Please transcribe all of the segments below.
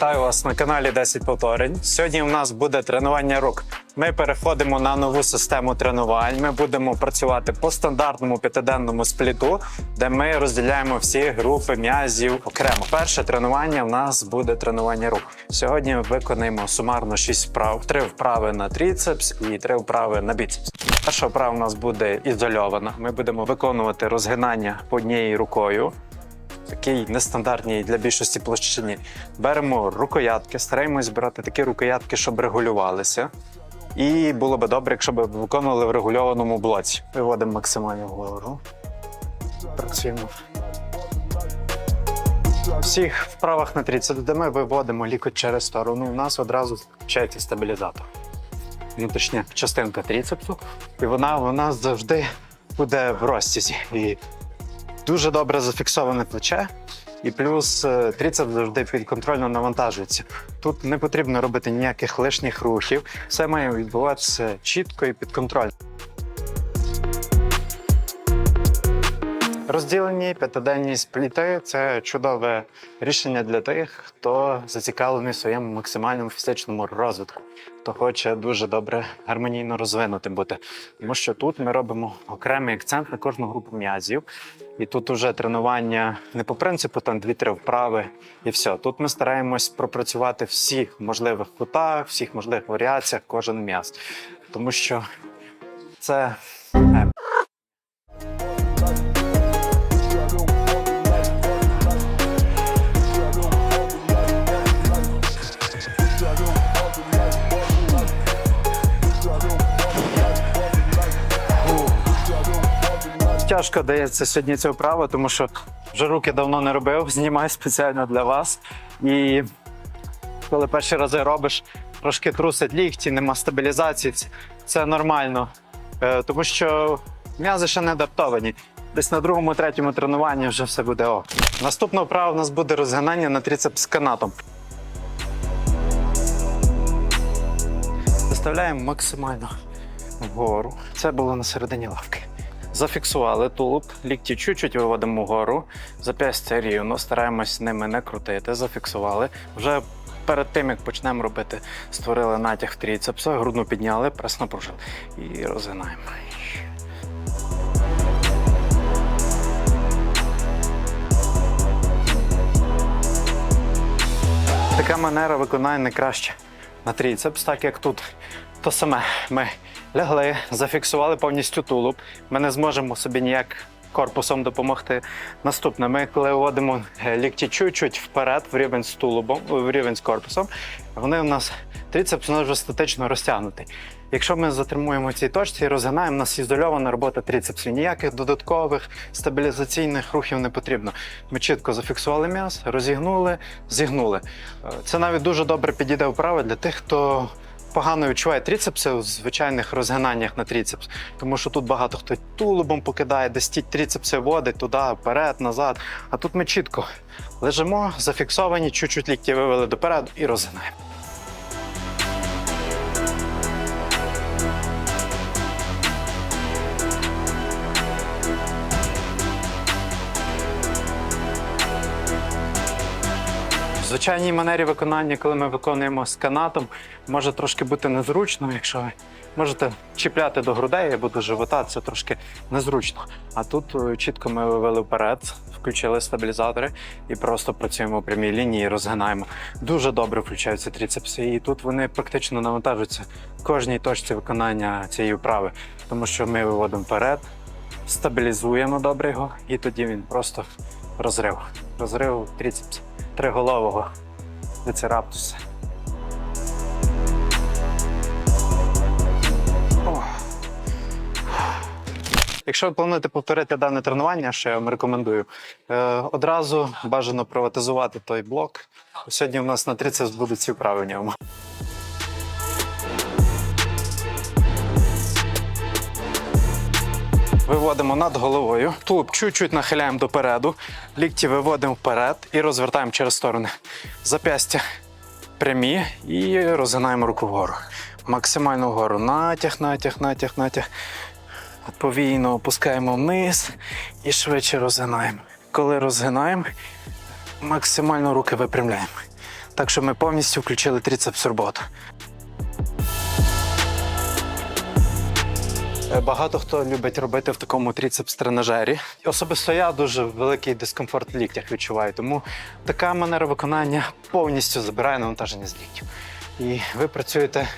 Вітаю вас на каналі 10 повторень. Сьогодні у нас буде тренування рук. Ми переходимо на нову систему тренувань. Ми будемо працювати по стандартному п'ятиденному спліту, де ми розділяємо всі групи м'язів окремо. Перше тренування в нас буде тренування рук. Сьогодні ми виконаємо сумарно 6 вправ: 3 вправи на тріцепс і 3 вправи на біцепс. Перша вправа у нас буде ізольована. Ми будемо виконувати розгинання однією рукою такій нестандартній для більшості площині. Беремо рукоятки, стараємось брати такі рукоятки, щоб регулювалися. І було би добре, якщо б виконували в регульованому блоці. Виводимо максимально вгору. Працюємо. Всіх вправах на тріцепс, де ми виводимо лікоть через сторону, у нас одразу включається стабілізатор. Внутрішня частинка тріцепсу, і вона у нас завжди буде в розтязі. І дуже добре зафіксоване плече, і плюс е, завжди підконтрольно навантажується. Тут не потрібно робити ніяких лишніх рухів, все має відбуватися чітко і підконтрольно. Розділені п'ятиденні спліти це чудове рішення для тих, хто зацікавлений в своєму максимальному фізичному розвитку, хто хоче дуже добре гармонійно розвинути бути. Тому що тут ми робимо окремий акцент на кожну групу м'язів. І тут уже тренування не по принципу там 2-3 вправи і все. Тут ми стараємось пропрацювати всіх можливих кутах, всіх можливих варіаціях, кожен м'яз. Тому що це Тяжко дається сьогодні ця вправа, тому що вже руки давно не робив, знімаю спеціально для вас. І коли перші рази робиш, трошки трусить лікті, нема стабілізації. Це- нормально, Е, тому що м'язи ще не адаптовані. Десь на другому, третьому тренуванні вже все буде ок. Наступна вправа у нас буде розгинання на трицепс з канатом. Виставляємо максимально вгору. Це було на середині лавки. Зафіксували тулуб, лікті чуть-чуть виводимо вгору, зап'ястя рівно, стараємось ними не крутити, зафіксували. Вже перед тим, як почнемо робити, створили натяг в тріцепса, грудну підняли, прес напружили. І розгинаємо. Така манера виконає найкраще на тріцепс, так як тут то саме. Ми лягли, зафіксували повністю тулуб. Ми не зможемо собі ніяк корпусом допомогти. Наступне, ми коли вводимо е, лікті чуть-чуть вперед, в рівень з тулубом, в рівень з корпусом, вони у нас тріцепс у нас вже статично розтягнутий. Якщо ми затримуємо в цій точці і розгинаємо, у нас ізольована робота тріцепсів. Ніяких додаткових стабілізаційних рухів не потрібно. Ми чітко зафіксували м'яз, розігнули, зігнули. Е, Це навіть дуже добре підійде вправа для тих, хто погано відчуває тріцепси у звичайних розгинаннях на тріцепс. Тому що тут багато хто тулубом покидає, десь ті тріцепси водить туди, вперед, назад. А тут ми чітко лежимо, зафіксовані, чуть-чуть лікті вивели допереду і розгинаємо. Звичайній манері виконання, коли ми виконуємо з канатом, може трошки бути незручно, якщо ви можете чіпляти до грудей або до живота, це трошки незручно. А тут е, чітко ми вивели вперед, включили стабілізатори і просто працюємо в прямій лінії, розгинаємо. Дуже добре включаються тріцепси, і тут вони практично навантажуються кожній точці виконання цієї вправи, тому що ми виводимо вперед, стабілізуємо добре його, і тоді він просто розрив. Розрив тріцепсів триголового вицераптуса. Якщо ви плануєте повторити дане тренування, що я вам рекомендую, е, одразу бажано приватизувати той блок. Сьогодні у нас на 30 будуть ці вправи. Виводимо над головою. Тулуб чуть-чуть нахиляємо допереду, лікті виводимо вперед і розвертаємо через сторони. Зап'ястя прямі і розгинаємо руку вгору. Максимально вгору. Натяг, натяг, натяг, натяг. Повільно опускаємо вниз і швидше розгинаємо. Коли розгинаємо, максимально руки випрямляємо. Так що ми повністю включили трицепс роботу. Багато хто любить робити в такому трицепс-тренажері. Особисто я дуже великий дискомфорт в ліктях відчуваю, тому така манера виконання повністю забирає навантаження з ліктів. І ви працюєте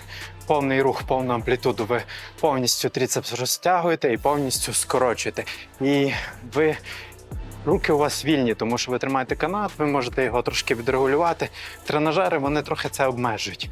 повний рух, повну амплітуду. Ви повністю трицепс розтягуєте і повністю скорочуєте. І ви руки у вас вільні, тому що ви тримаєте канат, ви можете його трошки відрегулювати. Тренажери вони трохи це обмежують.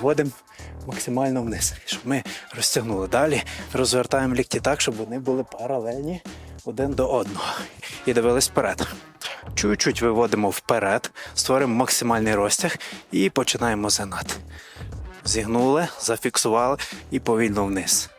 Вводимо максимально вниз, щоб ми розтягнули. Далі розвертаємо лікті так, щоб вони були паралельні один до одного. І дивились вперед. Чуть-чуть виводимо вперед, створимо максимальний розтяг і починаємо занад. Зігнули, зафіксували і повільно вниз.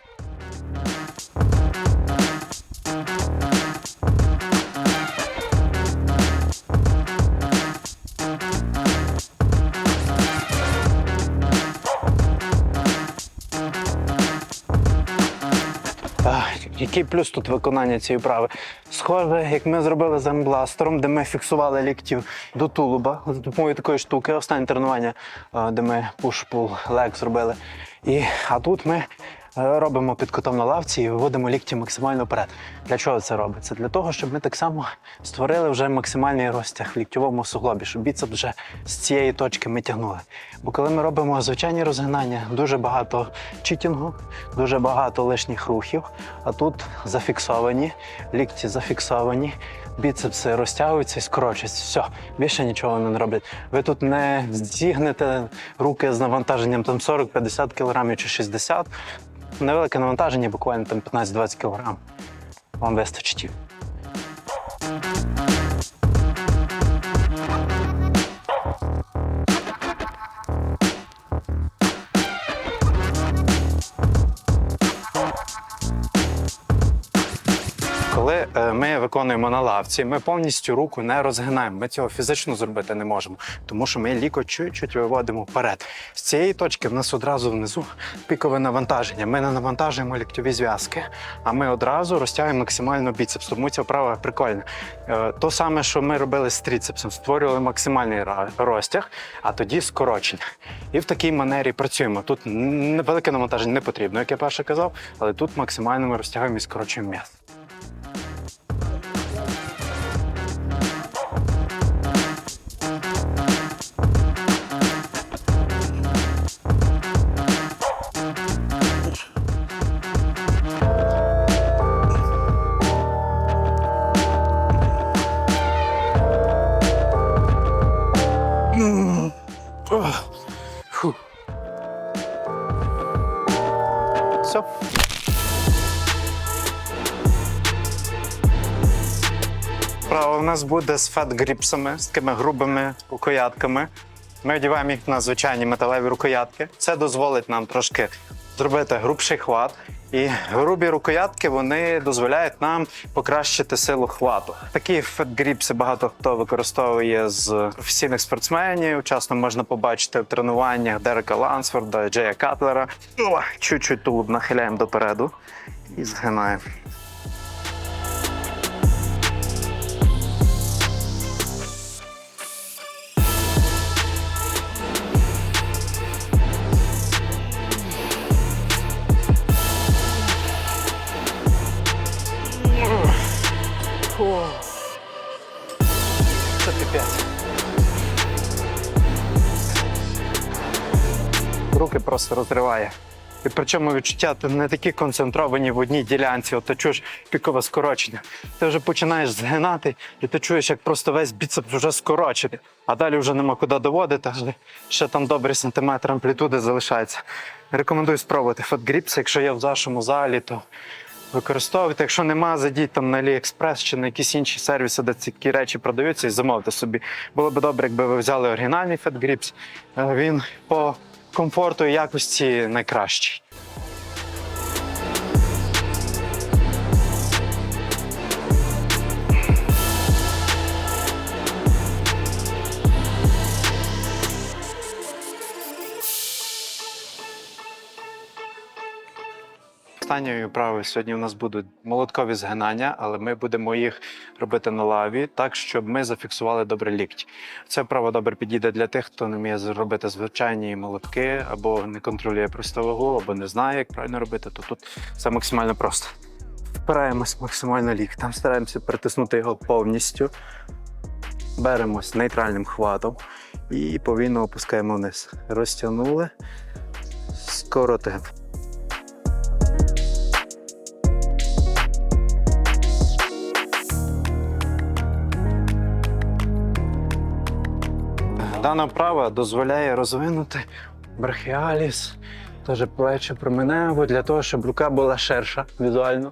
Який плюс тут виконання цієї вправи? Схоже, як ми зробили з ембластером, де ми фіксували ліктів до тулуба за допомогою такої штуки. Останнє тренування, е, де ми пуш-пул лег зробили. І, а тут ми робимо під кутом на лавці і виводимо лікті максимально вперед. Для чого це робиться? Для того, щоб ми так само створили вже максимальний розтяг в ліктьовому суглобі, щоб біцеп вже з цієї точки ми тягнули. Бо коли ми робимо звичайні розгинання, дуже багато читінгу, дуже багато лишніх рухів, а тут зафіксовані, лікті зафіксовані, біцепси розтягуються і скорочуються. Все, більше нічого не роблять. Ви тут не зігнете руки з навантаженням там 40-50 кг чи 60 Невелике навантаження, буквально там 15-20 кг. Вам вистачить. Виконуємо на лавці, ми повністю руку не розгинаємо. Ми цього фізично зробити не можемо, тому що ми ліко чуть-чуть виводимо вперед. З цієї точки в нас одразу внизу пікове навантаження. Ми не навантажуємо ліктьові зв'язки, а ми одразу розтягуємо максимально біцепс. Тому ця вправа прикольна. Е, То саме, що ми робили з трицепсом, створювали максимальний розтяг, а тоді скорочення. І в такій манері працюємо. Тут велике навантаження не потрібно, як я перше казав, але тут максимально ми розтягуємо і скорочуємо м'ясо. Право у нас буде з фет-гріпсами, з такими грубими рукоятками. Ми одягаємо їх на звичайні металеві рукоятки. Це дозволить нам трошки зробити грубший хват. І грубі рукоятки вони дозволяють нам покращити силу хвату. Такі фет-гріпси багато хто використовує з професійних спортсменів. Часто можна побачити в тренуваннях Дерека Лансфорда, Джея Катлера. Чуть-чуть тулуб нахиляємо допереду і згинаємо. Це піпець. Руки просто розриває. І причому відчуття ти не такі концентровані в одній ділянці, от ти чуєш пікове скорочення. Ти вже починаєш згинати, і ти чуєш, як просто весь біцепс вже скорочений, а далі вже нема куди доводити, але ще там добрі сантиметри амплітуди залишається. Рекомендую спробувати фотгріпс, якщо є в вашому залі, то використовуйте. Якщо нема, зайдіть там на AliExpress чи на якісь інші сервіси, де ці речі продаються, і замовте собі. Було б добре, якби ви взяли оригінальний FatGrips. Е, Він по комфорту і якості найкращий. Останньої вправи сьогодні у нас будуть молоткові згинання, але ми будемо їх робити на лаві так, щоб ми зафіксували добре лікті. Це вправа добре підійде для тих, хто не вміє зробити звичайні молотки, або не контролює просто вагу, або не знає, як правильно робити. То тут все максимально просто. Впираємось максимально ліктем, стараємося притиснути його повністю. Беремось нейтральним хватом і повільно опускаємо вниз. Розтягнули, скоротили. Дана вправа дозволяє розвинути брахіаліс, теж плече променево, для того, щоб рука була ширша візуально.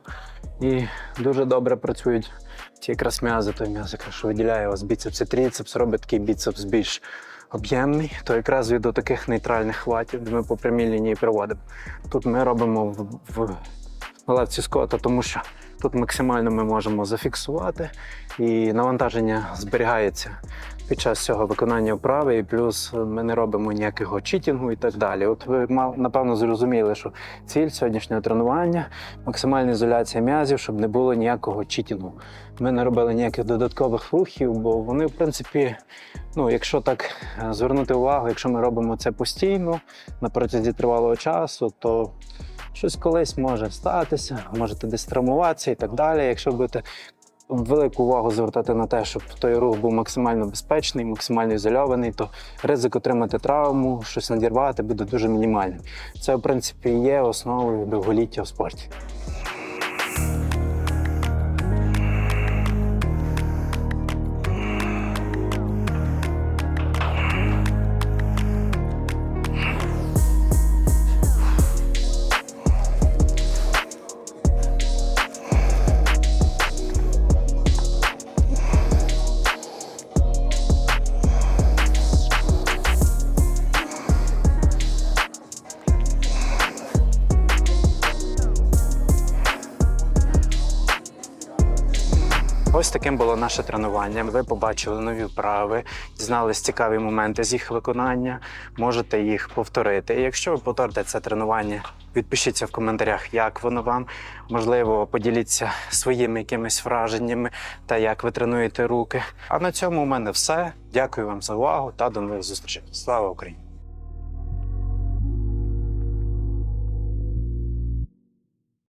І дуже добре працюють ці якраз м'язи, той м'яз, що виділяє ось біцепс і тріцепс, робить такий біцепс більш об'ємний, то якраз від таких нейтральних хватів, де ми по прямій лінії приводимо. Тут ми робимо в, в лавці скота, тому що тут максимально ми можемо зафіксувати і навантаження зберігається під час цього виконання вправи, і плюс ми не робимо ніякого читінгу і так далі. От ви напевно зрозуміли, що ціль сьогоднішнього тренування максимальна ізоляція м'язів, щоб не було ніякого читінгу. Ми не робили ніяких додаткових рухів, бо вони, в принципі, ну, якщо так е, звернути увагу, якщо ми робимо це постійно на протязі тривалого часу, то щось колись може статися, можете десь травмуватися і так далі. Якщо будете велику увагу звертати на те, щоб той рух був максимально безпечний, максимально ізольований, то ризик отримати травму, щось надірвати буде дуже мінімальним. Це, в принципі, є основою довголіття в спорті. Було наше тренування. Ви побачили нові вправи, дізнались цікаві моменти з їх виконання. Можете їх повторити. І якщо ви повторите це тренування, відпишіться в коментарях, як воно вам. Можливо, поділіться своїми якимись враженнями та як ви тренуєте руки. А на цьому у мене все. Дякую вам за увагу та до нових зустрічей. Слава Україні!